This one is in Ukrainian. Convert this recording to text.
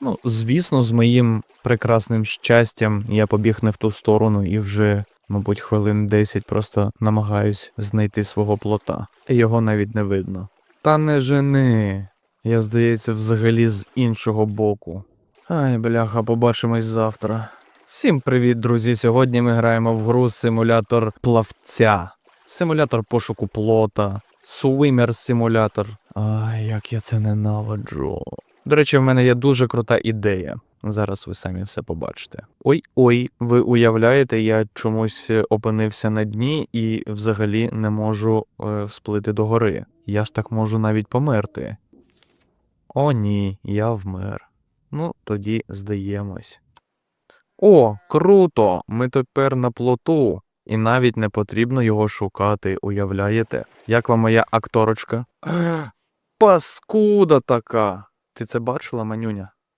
Ну, звісно, з моїм прекрасним щастям я побіг не в ту сторону і вже, мабуть, хвилин 10 просто намагаюсь знайти свого плота. Його навіть не видно. Та не жени. Я, здається, взагалі з іншого боку. Ай, бляха, побачимось завтра. Всім привіт, друзі! Сьогодні ми граємо в гру симулятор плавця, симулятор пошуку плота, Swimmer симулятор. Ай, як я це ненавиджу. До речі, в мене є дуже крута ідея. Зараз ви самі все побачите. Ой-ой, ви уявляєте, я чомусь е, опинився на дні і взагалі не можу е, всплити до гори. Я ж так можу навіть померти. О, ні, я вмер. Ну, тоді здаємось. О, круто! Ми тепер на плоту, і навіть не потрібно його шукати, уявляєте? Як вам моя акторочка? Паскуда така! Ти це бачила, манюня?